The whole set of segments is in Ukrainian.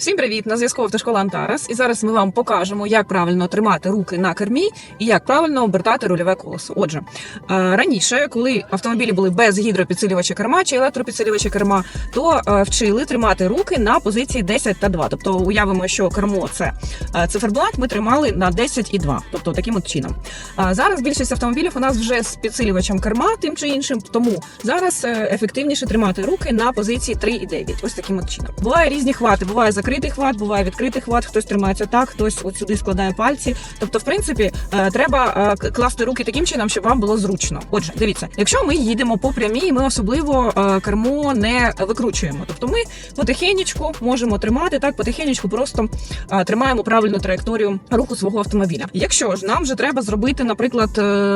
Всім привіт! На зв'язку автошкола Антарас. І зараз ми вам покажемо, як правильно тримати руки на кермі і як правильно обертати рульове колесо. Отже, е, раніше, коли автомобілі були без гідропідсилювача керма чи електропідсилювача керма, то е, вчили тримати руки на позиції 10 та 2. Тобто уявимо, що кермо це е, циферблат, ми тримали на 10 і 2. Тобто таким от чином. Зараз більшість автомобілів у нас вже з підсилювачем керма, тим чи іншим. Тому зараз ефективніше тримати руки на позиції 3 і 9. Ось таким от чином. Буває різні хвати. Буває закритий хват, буває відкритий хват. Хтось тримається так, хтось от сюди складає пальці. Тобто, в принципі, е, треба е, класти руки таким чином, щоб вам було зручно. Отже, дивіться, якщо ми їдемо по прямій, ми особливо е, кермо не викручуємо. Тобто, ми потихенечку можемо тримати так, потихенечку просто тримаємо правильну траєкторію руху свого автомобіля. Якщо ж нам вже треба зробити, наприклад,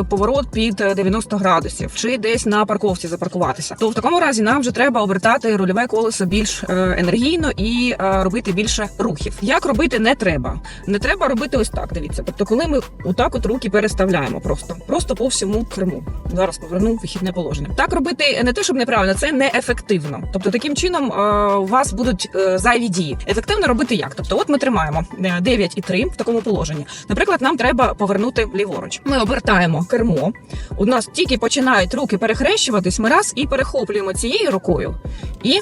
поворот під е, 90 градусів чи десь на парковці запаркуватися, то в такому разі нам вже треба обертати рульове колесо більш енергійно і е, робити більше рухів. Як робити не треба. Не треба робити ось так. Дивіться. Тобто, коли ми отак от руки переставляємо, просто просто по всьому керму. Зараз поверну вихідне положення. Так робити не те, щоб неправильно, це неефективно. Тобто, таким чином е, у вас будуть е, зайві дії. Ефективно робити як? Тобто, от ми тримаємо е, 9 і 3 в такому положенні. Наприклад, нам треба повернути ліворуч. Ми обертаємо кермо. У нас тільки починають руки перехрещуватись. Ми раз і перехоплюємо цією рукою і.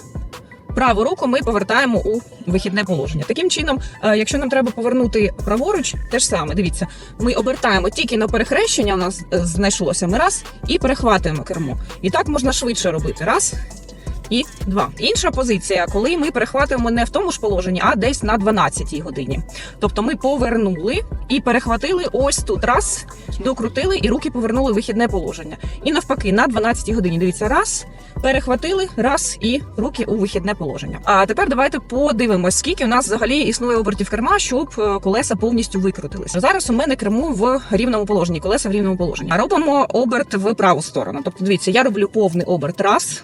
Праву руку ми повертаємо у вихідне положення. Таким чином, е, якщо нам треба повернути праворуч, те ж саме. Дивіться, ми обертаємо тільки на перехрещення. У нас е, знайшлося. Ми раз і перехватуємо кермо. І так можна швидше робити. Раз і два. Інша позиція, коли ми перехватуємо не в тому ж положенні, а десь на 12-й годині. Тобто ми повернули і перехватили ось тут. Раз, докрутили і руки повернули в вихідне положення. І навпаки, на 12-й годині. Дивіться, раз, перехватили, раз і руки у вихідне положення. А тепер давайте подивимось, скільки у нас взагалі існує обертів керма, щоб е, колеса повністю викрутилися. Зараз у мене кермо в рівному положенні, колеса в рівному положенні. А робимо оберт в праву сторону. Тобто, дивіться, я роблю повний оберт раз.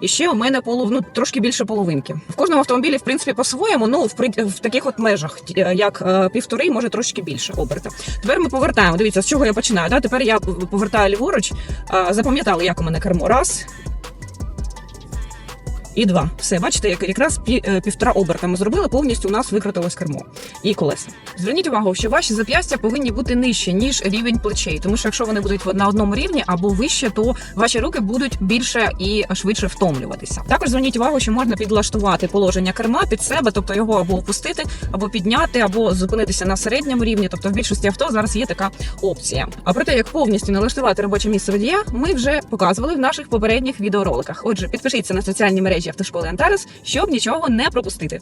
І ще у мене полов, ну, трошки більше половинки. В кожному автомобілі, в принципі, по-своєму, ну в, в таких от межах, е, як е, півтори, може трошки більше оберта. Тепер ми повертаємо. Дивіться, з чого я починаю. Да? Тепер я повертаю ліворуч. Запам'ятали, як у мене кермо. Раз. І два. Все, бачите, як якраз е, півтора оберта ми зробили, повністю у нас викрутилось кермо і колеса. Зверніть увагу, що ваші зап'ястя повинні бути нижче, ніж рівень плечей. Тому що якщо вони будуть на одному рівні або вище, то ваші руки будуть більше і швидше втомлюватися. Також зверніть увагу, що можна підлаштувати положення керма під себе, тобто його або опустити, або підняти, або зупинитися на середньому рівні. Тобто в більшості авто зараз є така опція. А про те, як повністю налаштувати робоче місце водія, ми вже показували в наших попередніх відеороликах. Отже, підпишіться на соціальні мережі автошколи Антарес, щоб нічого не пропустити.